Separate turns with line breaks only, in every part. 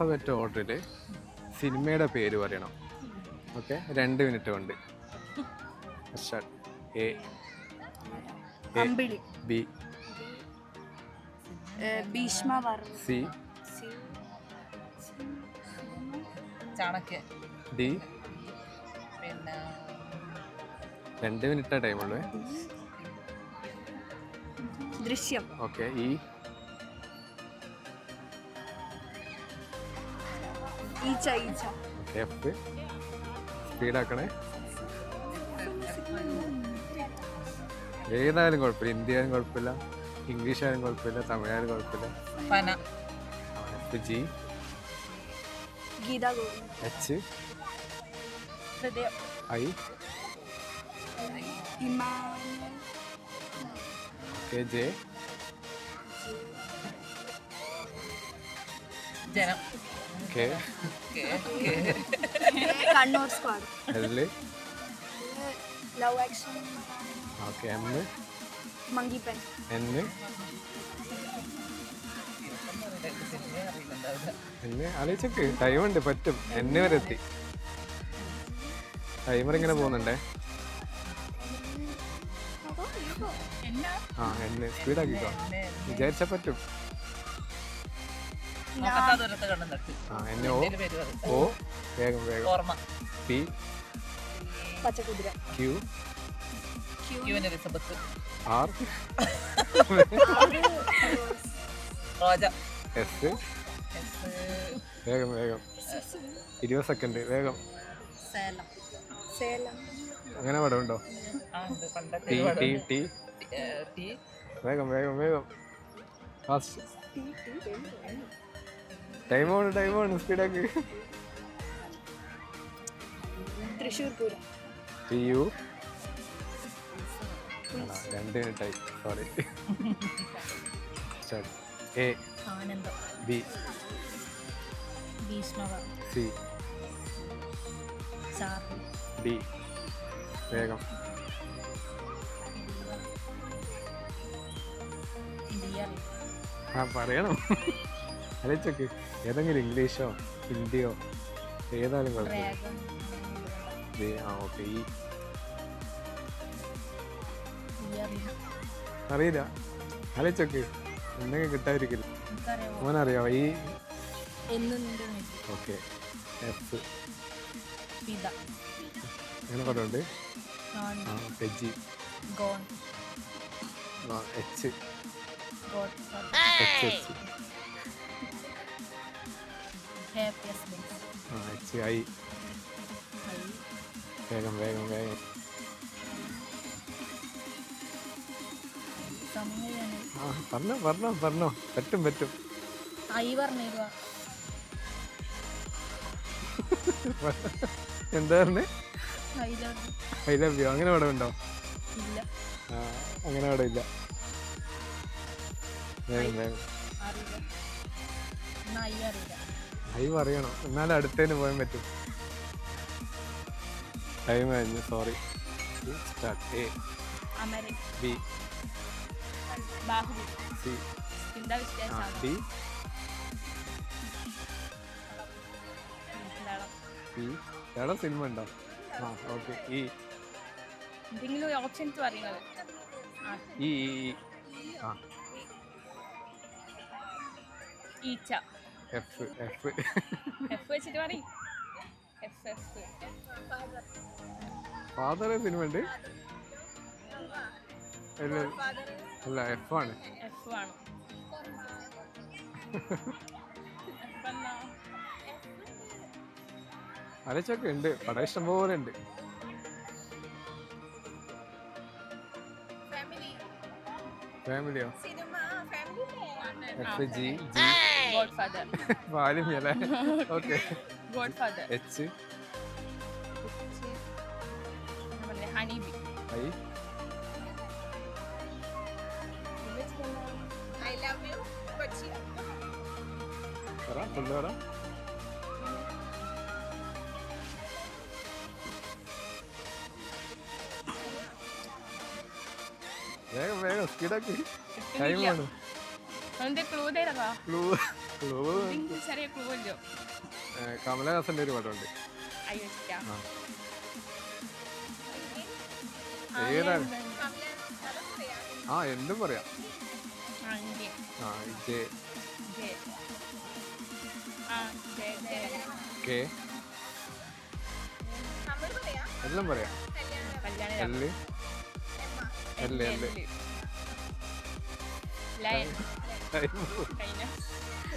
Alphabet ഓർഡറിൽ സിനിമയുടെ പേര് പറയണം. ഓക്കെ? രണ്ട് മിനിറ്റ് കൊണ്ട്.
A.
Ambili.
B. Bheeshmavarma
C.
Chanakyan
D.
പിന്നെ
രണ്ട് മിനിറ്റാ ടൈമുള്ളൂ. Drishyam. Okay
E. Eecha
Eecha. F സ്പീഡാക്കണേ ഏതായാലും കുഴപ്പമില്ല. ഹിന്ദി ആയാലും കുഴപ്പമില്ല. ഇംഗ്ലീഷ് ആയാലും കുഴപ്പമില്ല. തമിഴായാലും കുഴപ്പമില്ല.
പന.
F G.
Geetha Govind
H
Hridayam.
I.
Emmanuel
okay J.
Janam.
K
K K
Kannur squad
L
love action
okay M
monkey pen
N
അറിയില്ലുണ്ടാവില്ല
എന്നെ? ആലോചിച്ചൊക്കെ ടൈമുണ്ട് പറ്റും. എന്നെ വരെ എത്തി. ടൈമർ ഇങ്ങനെ പോകുന്നുണ്ടേ? ആ എന്നെ. സ്പീഡാക്കിക്കോ വിചാരിച്ചാ പറ്റും. എന്നെ ഓ. വേഗം വേഗം.
ഓർമ്മ.
P.
Pachakuthira.
Q.
ക്യൂവിന് Elizabeth.
R.
Roja.
S.
S
വേഗം വേഗം. ഇരുപത് സെക്കൻഡ് വേഗം.
സേലം.
സേലം.
അങ്ങനെ പടമുണ്ടോ? ടി വേഗം വേഗം വേഗം. ഫാസ്റ്റ് ടൈം ആണ് ടൈം സ്പീഡാക്ക്
തൃശ്ശൂർ പൂരം.
ടി രണ്ട് മിനിറ്റായി sorry start A
Aanandam.
B
Bheeshmava
C
Charlie
D വേഗം. ആ പറയണം. അലച്ചൊക്കെ. ഏതെങ്കിലും ഇംഗ്ലീഷോ ഹിന്ദിയോ ഏതായാലും കുഴപ്പമില്ല. ആ ഓക്കെ ഈ. അറിയില്ല. അലച്ചൊക്കെ എന്തെങ്കിലും കിട്ടാതിരിക്കില്ല മോനറിയോ ഈ? ഓക്കെ എഫ് അങ്ങനെ gone. H
H H
happy's days ആയി. വേഗം വേഗം വേഗം.
സമയം
ആ പറഞ്ഞോ പറഞ്ഞോ പറഞ്ഞോ. പറ്റും പറ്റും.
ഐ പറഞ്ഞിരുക
എന്താ പറഞ്ഞേ?
I love
I love you. അങ്ങനെ പടമുണ്ടോ
ഇല്ല.
ആ അങ്ങനെ ഇല്ല. വേഗം വേഗം.
അറിയില്ല. എന്നാ ഐ അറിയില്ല.
ഐ പറയണം എന്നാലും അടുത്തതിന് പോകാൻ പറ്റും. ടൈം കഴിഞ്ഞു sorry
start
A
B
C D cinema ഉണ്ടോ? ആ ഓക്കെ ഈ
എന്തെങ്കിലും ഓപ്ഷൻസ് പറയുന്നത്. ഈ
ഇ ഇ. ആ.
ഈച്ച.
എഫ് എഫ്
എഫ് വെച്ചിട്ട് പറയും. എഫ് എഫ്
ഫാദർ സിനിമ ഉണ്ട്? അല്ല എഫ് ആണ്.
എഫ് ആണോ.
അലച്ചൊക്കെ ഉണ്ട്. പടം ഇഷ്ടം പോലെ ഉണ്ട്. ഫാമിലിയോ F G G
god father
വാല്യമല്ലേ okay
god father
H
honey bee
I. പറ ഫുള്ള് പറ. വേഗം വേഗം സ്പീഡാക്കി. ടൈമാണ്
അതിന്റെ ക്ലൂ തരാ
ക്ലൂ ക്ലൂ
നിങ്ങൾക്ക് ചെറിയ ക്ലൂ ഇല്ലോ
കമലഹാസന്റെ ഒരു പടമുണ്ട്.
അയ്യോ
ആ. ഏതാണ്? ആ എന്തും പറയാം.
ആ
ജെ കെ എല്ലാം പറയാം.
അല്ലേ
L. L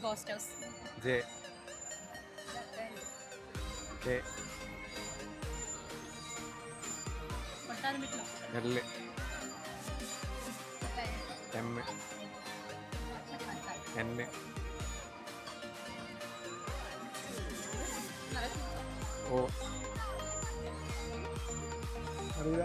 ghost house
J. K
L M. N. O അറിയില്ല.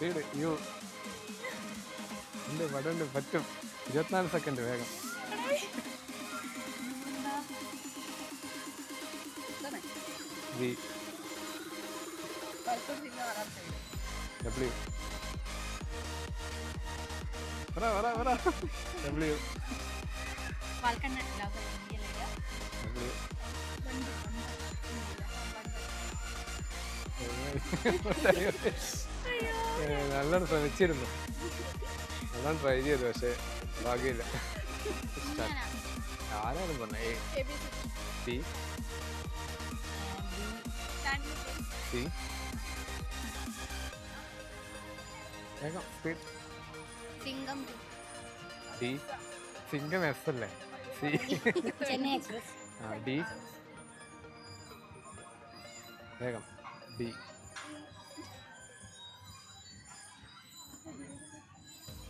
സ്പീഡ് യു ഉണ്ട് വടണ്ട് പറ്റും. ഇരുപത്തിനാല് സെക്കൻഡ് വേഗം. ഡബ്ല്യു പറ പറ പറ ഡബ്ല്യു ഡബ്ല്യു നല്ലോണം ശ്രമിച്ചിരുന്നു. നല്ലോണം ട്രൈ ചെയ്തു പക്ഷെ ഭാഗ്യമില്ല. ആരാണ് പറഞ്ഞേ സി സി വേഗം speed
Singam
D Singam S അല്ലേ? സി ആ ഡി വേഗം ഡി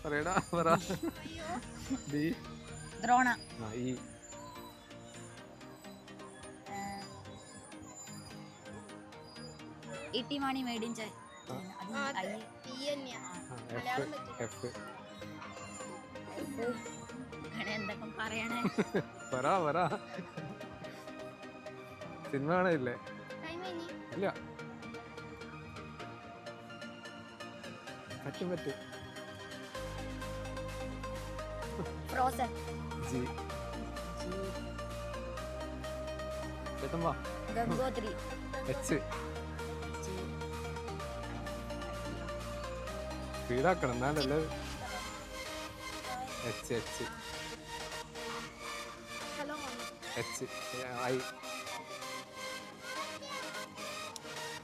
പറയടാ പറ. ഡി.
ദ്രോണ.
ആ E
Ittymaani made
in China cinema കാണയില്ലേ ഇല്ല. പറ്റും പറ്റും. വാ
ഗംഗോത്രി
എച്ച് സ്പീഡാക്കണം എന്നാലല്ലേ? H H H
I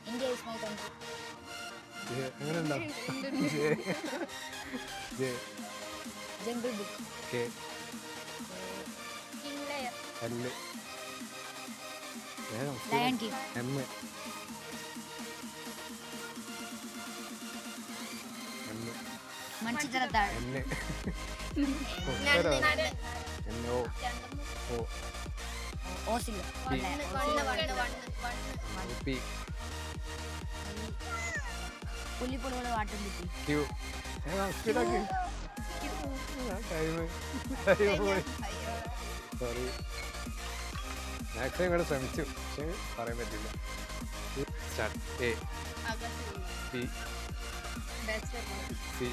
India is my
country അങ്ങനെ ഉണ്ടാവും
J J
jungle book K
L lion
king M
Manichitrathazhu
N N O O
ഓസിലോ
P P
പുല്ലിപ്പുളികൾ വാട്ടും കിട്ടി
ടൈം ടൈം പോയി സോറി മാക്സിമം കൂടെ ശ്രമിച്ചു. പക്ഷെ പറയാൻ പറ്റില്ല. Start A B C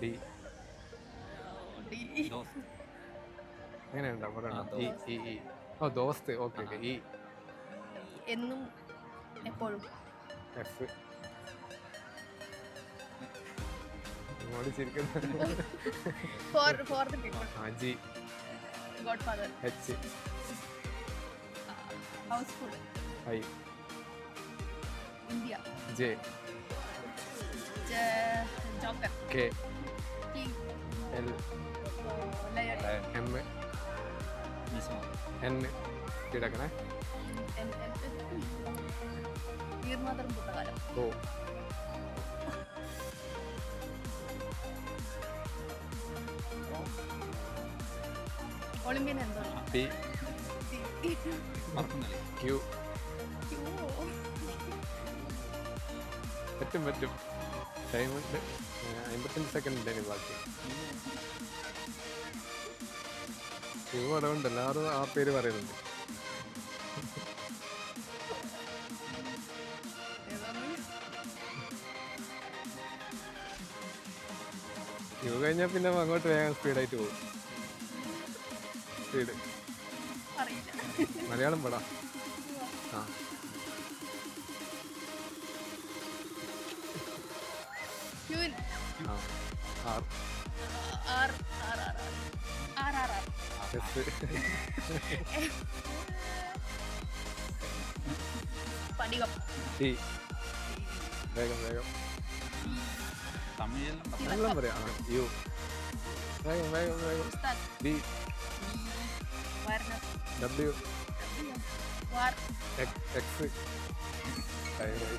D എങ്ങനെയുണ്ടോ? അവിടെ ഉണ്ടോ? ഇ ഇ ഇ ഓ ദോസ്ത് ഓക്കെ ഓക്കെ ഇ
എന്നും എപ്പോഴും.
എഫ് ഇങ്ങോട്ട് ചിരിക്കുന്നു
ഫോർ ഫോർ ദ പീപ്പിൾ
ആ G
god father
H
houseful
I
India
J
joker
K
king
L
lion
M N കിടക്കണേ
നീർമാതരം പുട്ടകാലം
ഓ
ഒളിമ്പ്യൻ എന്തോ?
പി ക്യൂ പറ്റും പറ്റും. ടൈം അമ്പത്തഞ്ച് സെക്കൻഡ് ഉണ്ട് ഇനി ബാക്കി. ക്യൂ അതുകൊണ്ട് എല്ലാവരും ആ പേര് പറയുന്നുണ്ട്. ക്യൂ കഴിഞ്ഞാൽ പിന്നെ അങ്ങോട്ട് വേഗം സ്പീഡായിട്ട് പോകും. സ്പീഡ്. മലയാളം പടാ. ആ. എസ്.
പടികം.
വേഗം. വേഗം എല്ലാം പറയാം യു വേഗം വേഗം വേഗം
വരണം
W X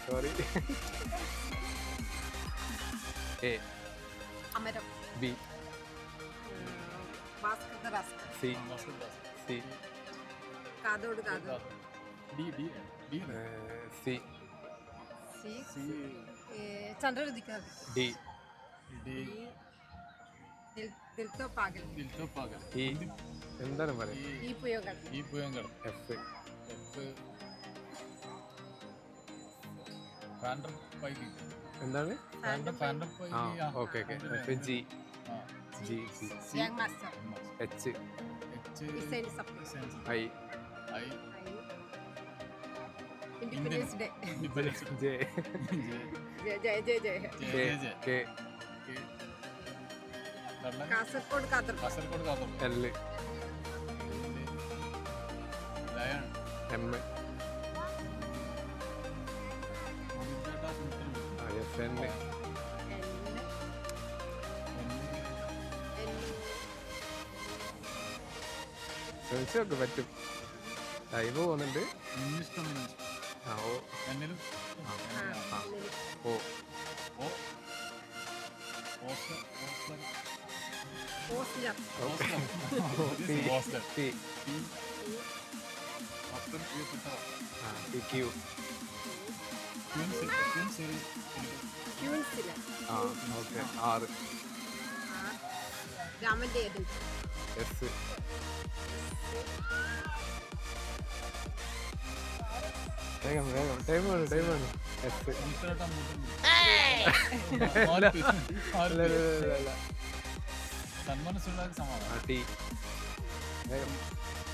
sorry A
Amaram
B C C
കാതോട് കാതോട്
സി
സി ചന്ദ്രലുദിക്കാർ
ഡി.
ദിൽത്തോ പാകൽ
ഇ എന്താണ് പറയാം?
ഈ പുയോഗൾ
ഈ പുയങ്കട
എഫ്
എഫ് ഫാൻഡം പൈകി
എന്താണ്?
ഫാൻഡം ഫാൻഡം
ആ okay okay. F G G G
Yang
master
H H
design
supply
I I
independence
day
Jaya
K
Kasaragod
Kasaragod.
Kasaragod L.
Lion M. F N. പറ്റും. ടൈം പോകുന്നുണ്ട്. ആ ഓ.
എന്നിലും
ആ O
O Ozler Ozler
Ozler
P
Ozler
P
P അപ്പൻ പ്രിയപ്പെട്ട
ആ P Q
queen queen ശരി
ക്യൂൻസില
ആ ഓക്കെ ആറ്
രാമന്റെ ഏജൻസി
എസ് വേഗം വേഗം ടൈം വേണം ടൈം വേണം എസ്
ഇത്രട്ടം
അല്ല അല്ല അല്ല അല്ല
സന്മനസ്സുണ്ടാക്കി സമാധാനം
ആ ടി വേഗം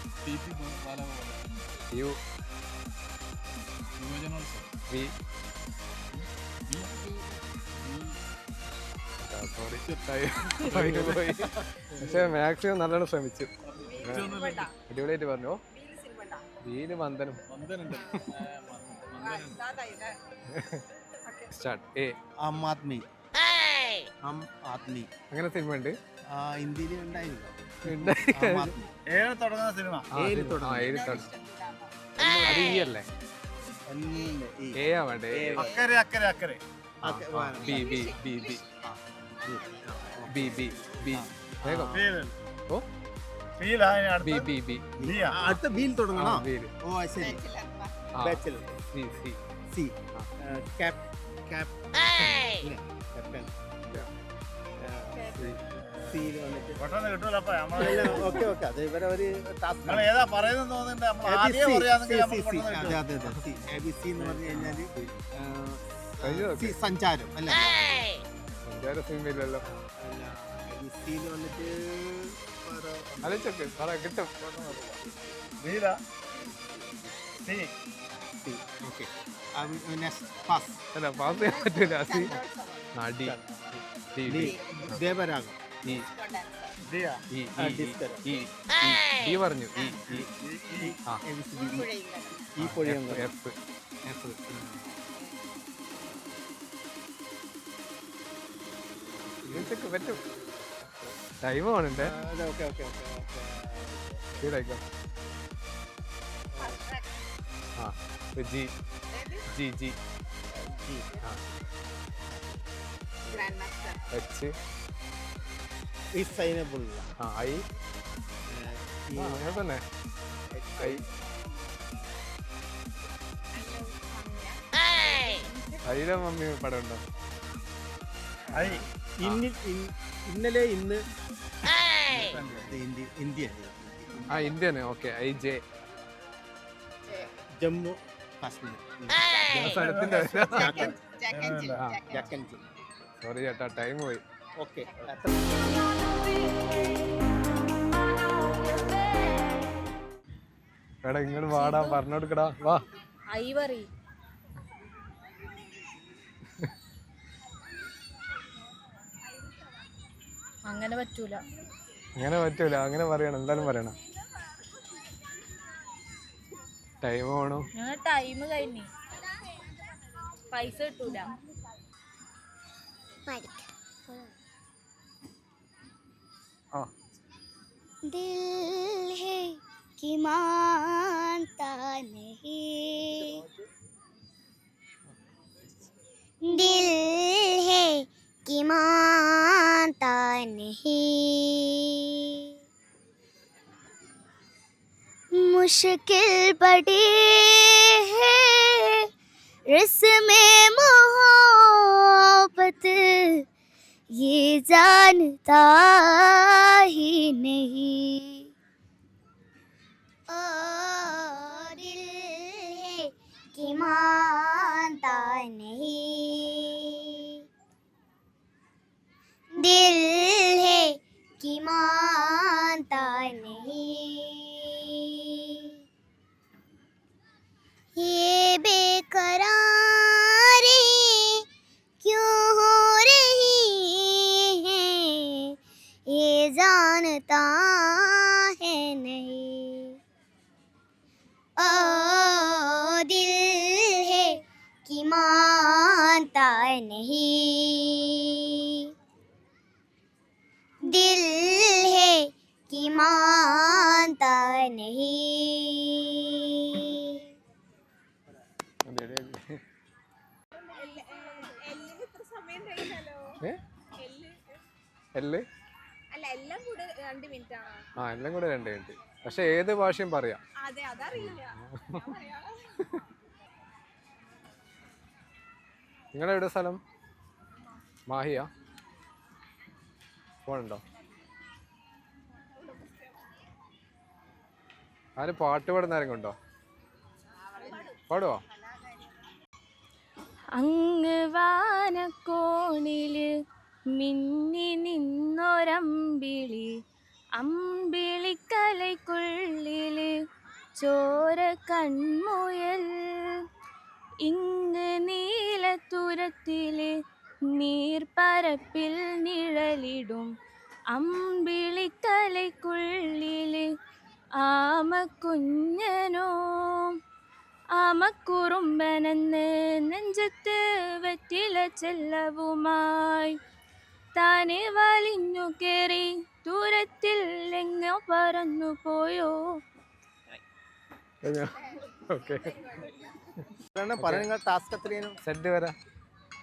ടൈം വേണം ടൈം
വേണം
യുവജനോത്സവം
വി
ബി
സോറി പോയി പോയി പക്ഷെ മാക്സിമം നല്ലോണം ശ്രമിച്ചു. അടിപൊളിയായിട്ട് പറഞ്ഞു.
വീൽ
ഇതാതായില്ലേ
സ്റ്റാർട്ട്. എ.
ആം ആദ്മി. ആം ആദ്മി.
അങ്ങനെ സിനിമ ഉണ്ട്
ഇന്ത്യയിൽ ഉണ്ടായിരുന്നു.
ഏഴ് തുടങ്ങുന്ന സിനിമ?
തുടങ്ങി.
തുടങ്ങി. അത് ഈ അല്ലേ?
അക്കരെ അക്കരെ.
B B B B.
B B B. വേഗം. ഓ. B B
B. അടുത്ത ബിയിൽ തുടങ്ങണോ? ഓ ശരി. Bachelor C C. C.
Cap cap?
Captain സഞ്ചാരം അല്ല?
സഞ്ചാര സിനിമയില്ലല്ലോ
വേറെ
ആലോചിച്ചൊക്കെ പറ കിട്ടും. അല്ല പാസ് ചെയ്യാൻ പറ്റൂല. സി.
ദേവരാഗം.
ഇ പറഞ്ഞു. ഈ ഈ ആ.
ഈ പൊഴിയ
എഫ്.
എഫ്.
ഇതൊക്കെ പറ്റും. ടൈം ആണുണ്ടേ
ഓക്കെ ഓക്കെ ഓക്കെ ഓക്കെ.
ആ ജി ജി ജി
ജി
ആ.
ഗ്രാൻഡ് മാസ്റ്റർ
എച്ച്
ഈ സൈനബിൾ
ആ ഐ ആ അങ്ങനെ തന്നെ. ഐ ഐയുടെ മമ്മി പടം ഉണ്ടോ?
ഐ
ഇന്നലെ ഇന്ന് ഇന്ത്യ
ആ
Indian okay I
J.
Jammu
Kashmir.
Sorry ചേട്ടാ ടൈം പോയി.
ഓക്കെ.
എടാ ഇങ്ങോട്ട് വാടാ പറഞ്ഞോടുക്കടാ വാ.
ഐവറി അങ്ങനെ പറ്റൂല
അങ്ങനെ പറ്റൂല അങ്ങനെ പറയണം എന്തായാലും പറയണം ടൈം വേണോ
ഞങ്ങൾ ടൈം കഴിഞ്ഞു പൈസ കിട്ടൂല
ആ
दिल है कि मानता नहीं दिल है कि मानता नहीं। मुश्किल बड़ी है रस्में मोहब्बत ये जानता ही नहीं। जानता है नहीं। ओ दिल है कि मानता नहीं। दिल है कि मानता नहीं।
അതെ, ആ എല്ലാം കൂടെ രണ്ട് മിനിറ്റ് പക്ഷെ ഏത് ഭാഷയും പറയാം.
അതെ അതറിയില്ല.
നിങ്ങളുടെ എവിടെ സ്ഥലം? മാഹിയ? ഫോണുണ്ടോ ആര് പാട്ട് പാടുന്ന ആരെങ്കിലും ഉണ്ടോ? പാടുവോ?
അങ്ങ് വാനക്കോണിൽ മിന്നി നിന്നൊരമ്പിളി അമ്പിളിക്കലയ്ക്കുള്ളിൽ ചോര കൺമുയൽ. ഇങ്ങ് നീലത്തുരത്തിൽ നീർപ്പരപ്പിൽ നിഴലിടും അമ്പിളിക്കലയ്ക്കുള്ളിൽ ആമക്കുഞ്ഞനോ. ആമക്കുറുമ്പനെന്ന് നെഞ്ചത്ത് വെറ്റില ചെല്ലവുമായി. താനെ വലിഞ്ഞു കേറി ദൂരത്തിൽ എങ്ങോ പറന്നു പോയോ
ഓക്കെ.
പറയാൻ നിങ്ങൾ ടാസ്ക് എത്രയും
സെറ്റ് വരാ.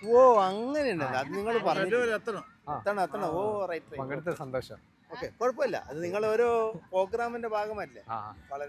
ഓ അങ്ങനെയുണ്ടല്ലോ. അത് നിങ്ങൾ പറഞ്ഞു
എത്തണം.
എത്തണം എത്തണം. ഓ റൈറ്റ്
പങ്കെടുത്ത സന്തോഷം.
ഓക്കെ കുഴപ്പമില്ല. അത് നിങ്ങൾ ഓരോ പ്രോഗ്രാമിന്റെ ഭാഗമല്ലേ?
ആ.
വളരെ